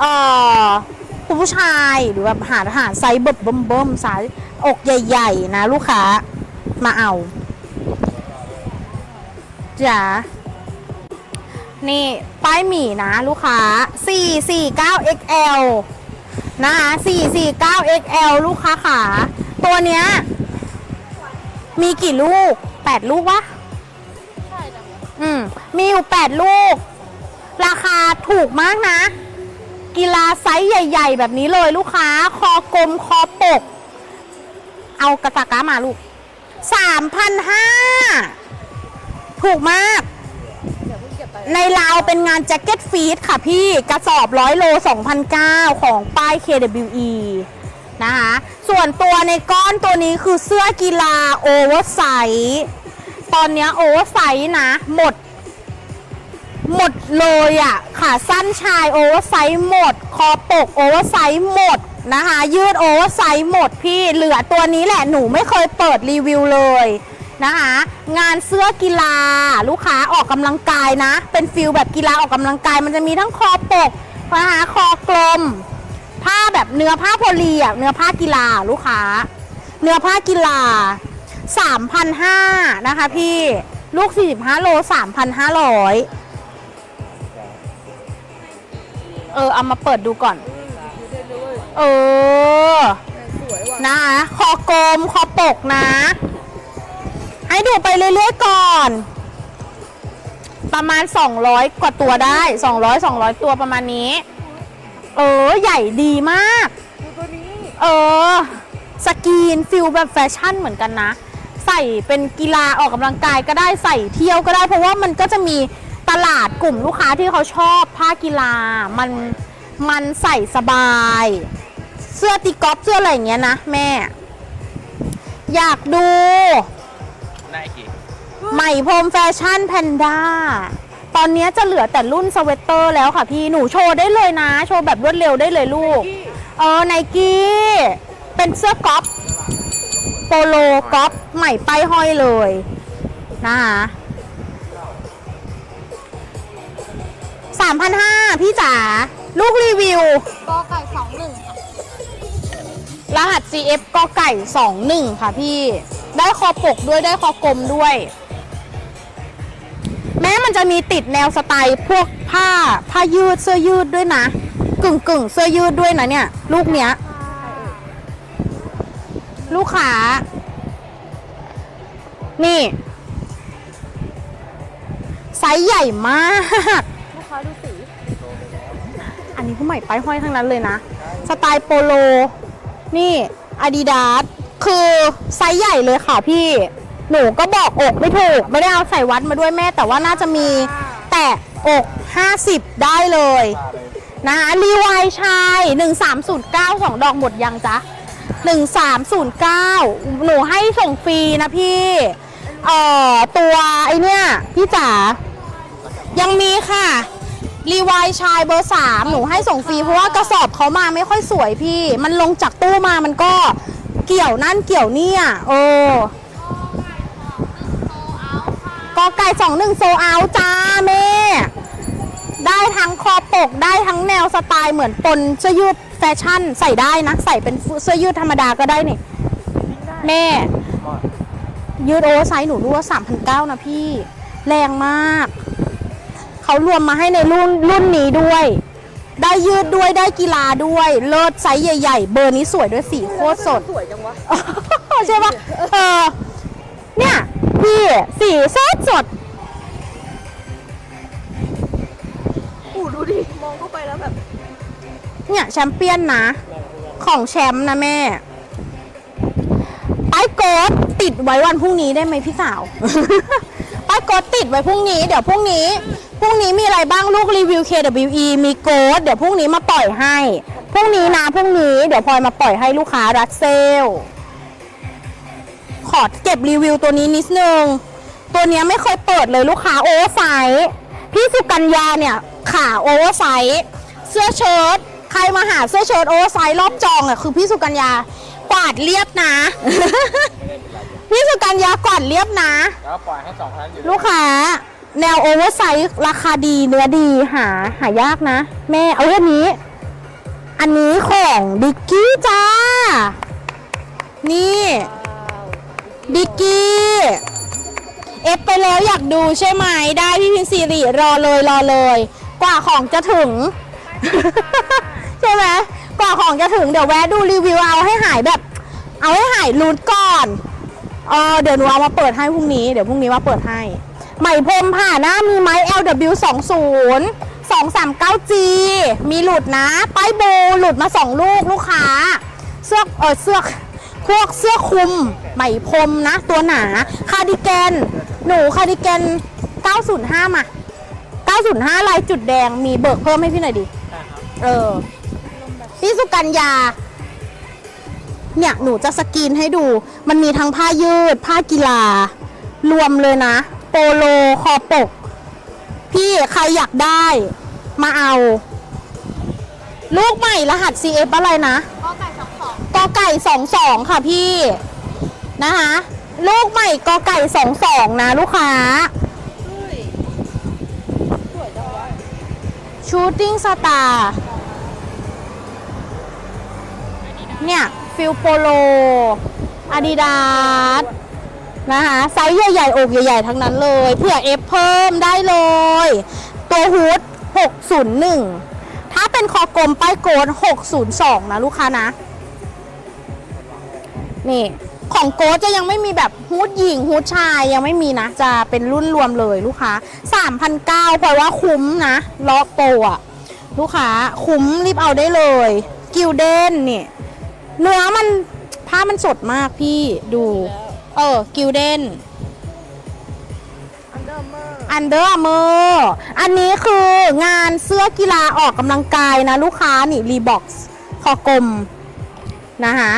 เอ่อคุณผู้ชายหรือแบบหาหาไซส์เบิ่มเบิ่มเบิ่มสายอกใหญ่ ๆ นะ ลูกค้ามาเอาจ้านี่ ป้ายหมี่นะ ลูกค้า 449 XL นะคะ 449 XL ลูกค้าขาตัวเนี้ย มีกี่ลูก 8 ลูกวะใช่จังอืม มีอยู่ 8 ลูก ราคาถูกมากนะ กีฬาไซส์ใหญ่ ๆ แบบนี้เลยลูกค้า คอกลมคอปก เอากระตากร้ามาลูก3,500ถูกมากเดี๋ยวเพิ่งเก็บไปในลาวเป็นงานแจ็คเก็ตฟีดค่ะพี่กระสอบร้อยโล2,009ของป้าย KWE นะคะส่วนตัวในก้อนตัวนี้คือเสื้อกีฬาโอเวอร์ไซส์ตอนนี้โอเวอร์ไซส์นะ หมด หมดเลยอะ่ะขาสั้นชายโอเวอร์ไซส์หมด คอปกโอเวอร์ไซส์หมดนะคะ ยืดโอเวอร์ไซส์หมดพี่เหลือตัวนี้แหละหนูไม่เคยเปิดรีวิวเลยนะคะ งานเสื้อกีฬา ลูกค้าออกกำลังกายนะ เป็นฟิลแบบกีฬาออกกำลังกาย มันจะมีทั้งคอปกนะคะคอกลม ผ้าแบบเนื้อผ้าโพลีอะเนื้อผ้ากีฬาลูกค้า เนื้อผ้ากีฬา3,500นะคะพี่ลูก 45โล3,500 เออเอามาเปิดดูก่อนดูเด่นเลยเออ สวยว่ะนะคะคอกลมคอปกนะ ให้ดูไปเรื่อยๆก่อน ประมาณ 200 กว่าตัวได้ 200 200 ตัวประมาณนี้ เออ ใหญ่ดีมาก ดูตัวนี้เออ สกรีนฟิลแบบแฟชั่นเหมือนกันนะ ใส่เป็นกีฬาออกกำลังกายก็ได้ใส่เที่ยวก็ได้ เพราะว่ามันก็จะมี ตลาดกลุ่มลูกค้าที่เขาชอบผ้ากีฬา มันมันใส่สบาย เสื้อตีกอล์ฟเสื้ออะไรอย่างเงี้ยนะแม่ อยากดูไนกี้ใหม่พรมแฟชั่นแพนด้าตอนนี้จะเหลือแต่รุ่นสเวตเตอร์แล้วค่ะพี่หนูโชว์ได้เลยนะ โชว์แบบรวดเร็วได้เลยลูก เออไนกี้ เป็นเสื้อก๊อปโปโลก๊อปใหม่ป้ายห้อยเลยนะคะ สามพันห้าพี่จ๋าลูกรีวิว กอไก่สองหนึ่งค่ะรหัส CF กไก่ 21 ค่ะพี่ ได้คอปกด้วยได้คอกลมด้วย แม้มันจะมีติดแนวสไตล์พวกผ้าผ้ายืดเสื้อยืดด้วยนะ กึ่งกึ่งๆเสื้อยืดด้วยนะเนี่ย ลูกเนี้ย ลูกค้า นี่ ไซส์ใหญ่มาก ลูกค้าดูสี อันนี้ผู้ใหม่ป้ายห้อยทั้งนั้นเลยนะ สไตล์โปโล นี่ Adidas คือไซส์ใหญ่เลยค่ะพี่ หนูก็บอกอกไม่ถูก ไม่ได้เอาใส่วัดมาด้วยแม่ แต่ว่าน่าจะมีแตะอก 50 ได้เลยนะคะรีวายชาย 1309 2 ดอกหมดยังจ๊ะ 1309 หนูให้ส่งฟรีนะพี่เอ่อตัวไอเนี่ยพี่จ๋ายังมีค่ะ รีวายชายเบอร์สามหนูให้ส่งฟรีเพราะว่ากระสอบเขามาไม่ค่อยสวยพี่ มันลงจากตู้มามันก็เกี่ยวนั่นเกี่ยวนี่ยเออกอไก่สองหนึ่งโซอาจ้าแม่ ได้ทั้งคอปกได้ทั้งแนวสไตล์เหมือนปนเสื้อยืดแฟชั่นใส่ได้นะ ใส่เป็นเสื้อยืดธรรมดาก็ได้นี่ แม่ ยืดโอเวอร์ไซส์หนูรู้ว่าสามพันเก้านะพี่ แรงมาก เขารวมมาให้ในรุ่นรุ่นนี้ด้วย ได้ยืดด้วยได้กีฬาด้วย เลิศไซส์ใหญ่ ๆ เบอร์นี้สวยด้วยสีโคตรสด สวยจังวะ ใช่ปะเออเนี่ยพี่สีสดสดอูดูดิ มองเข้าไปแล้วแบบ เนี่ยแชมเปี้ยนนะ ของแชมป์นะแม่ป้ายโกดติดไว้วันพรุ่งนี้ได้ไหมพี่สาว ป้ายโกดติดไว้พรุ่งนี้ เดี๋ยวพรุ่งนี้พ รุ่งนี้มีอะไรบ้างลูกรีวิว KWE มีโกดเดี๋ยวพรุ่งนี้มาปล่อยให้พรุ่งนี้นะพรุ่งนี้เดี๋ยวพลอยมาปล่อยให้ลูกค้ารัดเซลขอเก็บรีวิวตัวนี้นิดนึง ตัวเนี้ยไม่เคยเปิดเลยลูกค้าโอเวอร์ไซส์พี่สุกัญญาเนี่ยขาโอเวอร์ไซส์เสื้อเชิ้ตใครมาหาเสื้อเชิ้ตโอเวอร์ไซส์รอบจองอะคือพี่สุกัญญากวาดเรียบนะ พี่สุกัญญากวาดเรียบนะแล้วปล่อยให้สองพันอยู่ลูกค้า แนวโอเวอร์ไซส์ราคาดีเนื้อดีหาหายากนะ แม่เอาเรื่องนี้ อันนี้ของดิกกี้จ้า นี่ ดิกกี้ เอฟไปแล้วอยากดูใช่ไหมได้พี่พินซีรีรอเลยรอเลย กว่าของจะถึง ใช่ไหมกว่าของจะถึงเดี๋ยวแวะดูรีวิวเอาให้หายแบบ เอาให้หายลุ้นก่อนเออเดี๋ยวหนูเอามาเปิดให้พรุ่งนี้เดี๋ยวพรุ่งนี้มาเปิดให้ ไหมพรมผ่าหน้ามีไม้ LW 2 0 239G มีหลุดนะ ป้ายโบหลุดมา 2 ลูกลูกค้า เสื้อเออเสื้อพวกเสื้อคลุมไหมพรมนะ ตัวหนา คาร์ดิแกน หนูคาร์ดิแกน 905 มา 905 ลายจุดแดงมีเบิกเพิ่มให้พี่หน่อยดิเออพี่สุกัญญาเนี่ย หนูจะสกรีนให้ดู มันมีทั้งผ้ายืด ผ้ากีฬารวมเลยนะ ปโลคอปก พี่ใครอยากได้ มาเอา ลูกใหม่รหัส CF อะไรนะก็ไก่สองสองกอไก่สองสองค่ะพี่นะคะลูกใหม่กอไก่สองสองนะลูกค้าเฮ้ยสวยจังวะชูตติ้งสตาร์เนี่ย ฟิลโปโลอาดิดาส นะคะไซส์ใหญ่ๆอกใหญ่ๆทั้งนั้นเลยเผื่อเอฟเพิ่มได้เลย ตัวฮูด601 ถ้าเป็นคอกลมป้ายโกด602 นะลูกค้านะ นี่ของโกดจะยังไม่มีแบบฮูดหญิงฮูดชายยังไม่มีนะ จะเป็นรุ่นรวมเลยลูกค้า3,900เพราะว่าคุ้มนะล็อกโปรอะลูกค้าคุ้มรีบเอาได้เลย กิลเดนเนี่ยเนื้อมันผ้ามันสดมากพี่ดู เออกิลเด้นอันเดอร์เมอร์อันเดอร์เมอร์อันนี้คืองานเสื้อกีฬาออกกำลังกายนะลูกค้านี่รีบ็อกซ์คอกลมนะคะ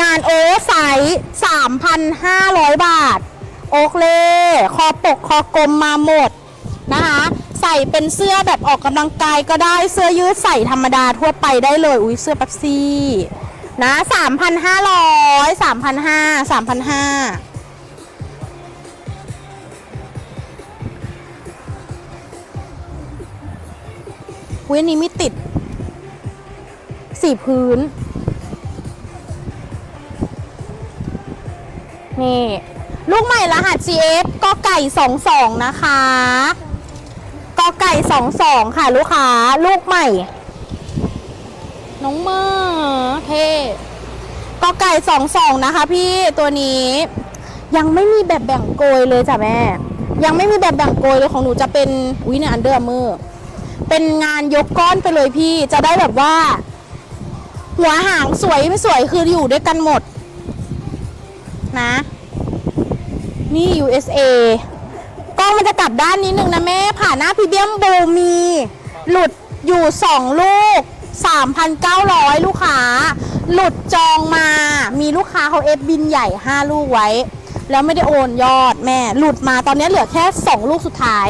งานโอเวอร์ไซส์3,500 บาท โอเคเล่คอปกคอกลมมาหมดนะคะใส่เป็นเสื้อแบบออกกำลังกายก็ได้เสื้อยืดใส่ธรรมดาทั่วไปได้เลย อุ้ยเสื้อแป๊บซี่ นะ3,500 3,500 3,500เว้ยอันนี้ไม่ติดสีพื้น นี่ ลูกใหม่รหัส CF กอไก่22นะคะกอไก่22ค่ะ ลูกค้า ลูกใหม่ น้องเมอร์เท่กอไก่22นะคะ พี่ตัวนี้ ยังไม่มีแบบแบ่งโกยเลยจ้ะแม่ ยังไม่มีแบบแบ่งโกยเลยของหนูจะเป็นอุ้ยเนี่ยอันเดอร์เมอร์เป็นงานยกก้อนไปเลยพี่จะได้แบบว่า หัวหางสวยไม่สวยคืออยู่ด้วยกันหมด นะ นี่ USA กล้องมันจะกลับด้านนี้หนึ่งนะแม่ผ่านหน้าพรีเบียมโบมี หลุดอยู่2ลูก 3,900 ลูกค้า หลุดจองมา มีลูกค้าเขาเอฟบินใหญ่ 5 ลูกไว้ แล้วไม่ได้โอนยอดแม่ หลุดมาตอนนี้เหลือแค่ 2 ลูกสุดท้าย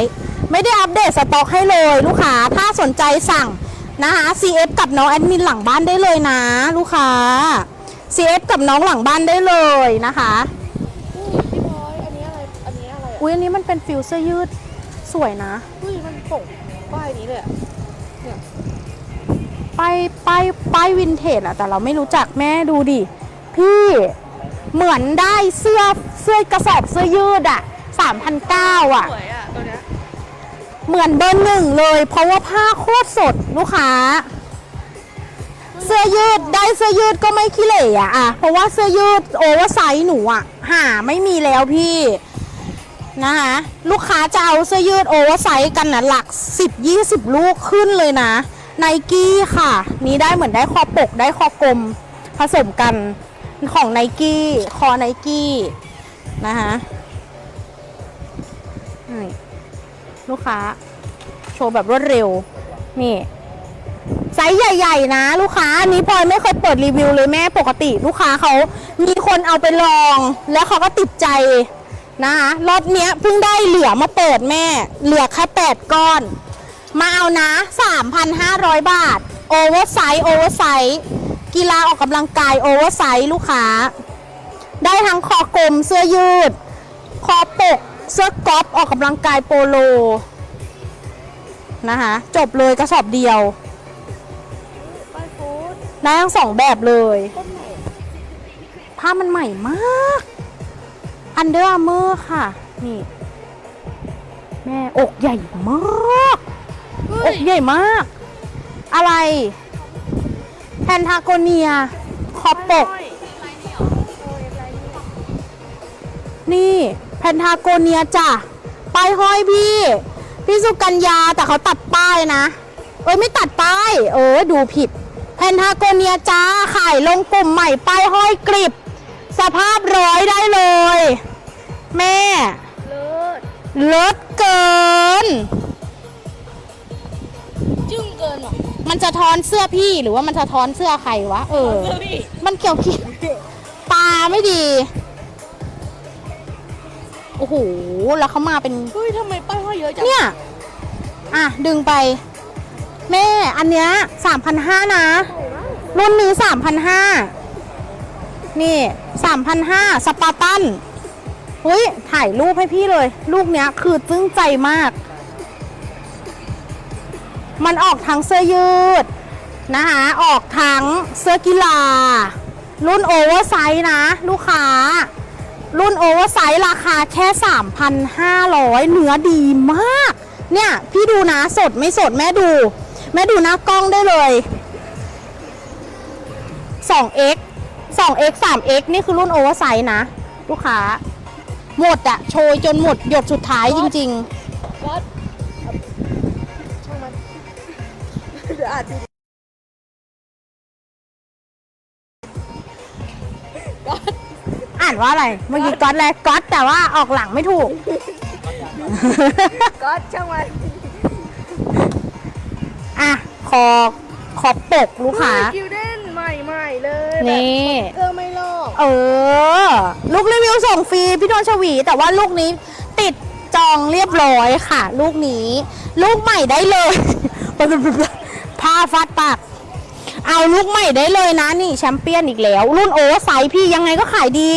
ไม่ได้อัปเดตสต็อกให้เลยลูกค้า ถ้าสนใจสั่งนะคะ CF กับน้องแอดมินหลังบ้านได้เลยนะ ลูกค้า CF กับน้องหลังบ้านได้เลยนะคะอุ้ยพี่พลอยอันนี้อะไร อันนี้อะไรอะอุ้ยอันนี้มันเป็นฟิลเสื้อยืดสวยนะ อุ้ยมันส่งป้ายนี้เลยอะ ป้ายป้ายป้ายวินเทจอะแต่เราไม่รู้จักแม่ดูดิ พี่เหมือนได้เสื้อเสื้อกระสอบเสื้อยืดอะ3,900อะสวยอะตัวเนี้ยเหมือนเบอร์หนึ่งเลย เพราะว่าผ้าโคตรสดลูกค้า เสื้อยืดได้เสื้อยืดก็ไม่ขี้เหร่อะอะเพราะว่าเสื้อยืดโอเวอร์ไซส์หนูอะหาไม่มีแล้วพี่นะคะลูกค้าจะเอาเสื้อยืดโอเวอร์ไซส์กันนะหลัก 10 20 ลูกขึ้นเลยนะ ไนกี้ค่ะ นี้ได้เหมือนได้คอปกได้คอกลมผสมกันของไนกี้คอไนกี้นะคะนี่ลูกค้า โชว์แบบรวดเร็ว นี่ไซส์ใหญ่ ๆ นะ ลูกค้าอันนี้พลอยไม่เคยเปิดรีวิวเลยแม่ปกติ ลูกค้าเขามีคนเอาไปลอง แล้วเขาก็ติดใจนะคะรอบเนี้ยเพิ่งได้เหลือมาเปิดแม่ เหลือแค่8ก้อน มาเอานะ 3,500 บาท โอเวอร์ไซส์โอเวอร์ไซส์กีฬาออกกำลังกายโอเวอร์ไซส์ลูกค้า ได้ทั้งคอกลมเสื้อยืด คอปก เสื้อกอล์ฟออกกำลังกายโปโลนะคะจบเลยกระสอบเดียว ได้ทั้งสองแบบเลย ผ้ามันใหม่มาก อันเดอร์อาร์เมอร์ค่ะ นี่ แม่อกใหญ่มาก อกใหญ่มาก อะไรแพนทาโกเนียคอปก นี่แพนทาโกเนียจ้ะป้ายห้อยพี่ พี่สุกัญญาแต่เขาตัดป้ายนะ เอ้ยไม่ตัดป้าย เออ ดูผิดแพนทาโกเนียจ้าขายลงกลุ่มใหม่ป้ายห้อยกริบ สภาพร้อยได้เลย แม่ เลิศเลิศเกินจึ้ง เกินหรอมันจะทอนเสื้อพี่หรือว่ามันจะทอนเสื้อใครวะ เออ เสื้อพี่มันเกี่ยวเกี่ยวตาไม่ดี โอ้โห แล้วเขามาเป็น เฮ้ยทำไมป้ายห้อยเยอะจังเนี่ย อะ ดึงไป แม่ อันเนี้ยสามพันห้านะ รุ่นนี้สามพันห้า นี่สามพันห้าสปาร์ตันหุ้ย ถ่ายรูปให้พี่เลย ลูกเนี้ยคือจึ้งใจมาก มันออกทั้งเสื้อยืดนะคะออกทั้งเสื้อกีฬา รุ่นโอเวอร์ไซส์นะ ลูกค้า รุ่นโอเวอร์ไซส์ราคาแค่ 3,500 เนื้อดีมาก เนี่ย พี่ดูนะสดไม่สดแม่ดู แม่ดูหน้ากล้องได้เลย 2x 2x 3x นี่คือรุ่นโอเวอร์ไซส์นะ ลูกค้า หมดอะโชยจนหมดหยดสุดท้ายจริงก็ อาจจะๆอ่านว่าอะไร เมื่อกี้ก๊อตแลก๊อตแต่ว่าออกหลังไม่ถูก ก็ช่างมันอะคอขอบปกลูกค้ากิวเด้นใหม่ๆเลยนี่แบบเกอร์ไม่ลอกเออ ลูกรีวิวส่งฟรีพี่โดนชวี แต่ว่าลูกนี้ติดจองเรียบร้อยค่ะ ลูกนี้ ลูกใหม่ได้เลยผ้า ฟัดปาก เอาลูกใหม่ได้เลยนะนี่แชมเปี้ยนอีกแล้ว รุ่นโอเวอร์ไซส์พี่ยังไงก็ขายดี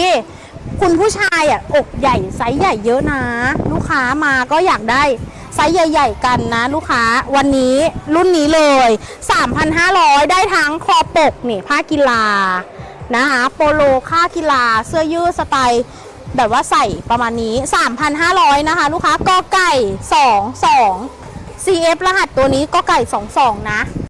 คุณผู้ชายอะอกใหญ่ไซส์ใหญ่เยอะนะ ลูกค้ามาก็อยากได้ไซส์ใหญ่ ๆ กันนะลูกค้าวันนี้รุ่นนี้เลย 3,500 ได้ทั้งคอปกนี่ผ้ากีฬานะคะโปโลค่ากีฬาเสื้อยืดสไตล์แบบว่าใส่ประมาณนี้ 3,500 นะคะ ลูกค้ากอไก่ 22 CF รหัสตัวนี้กอไก่ 22 นะ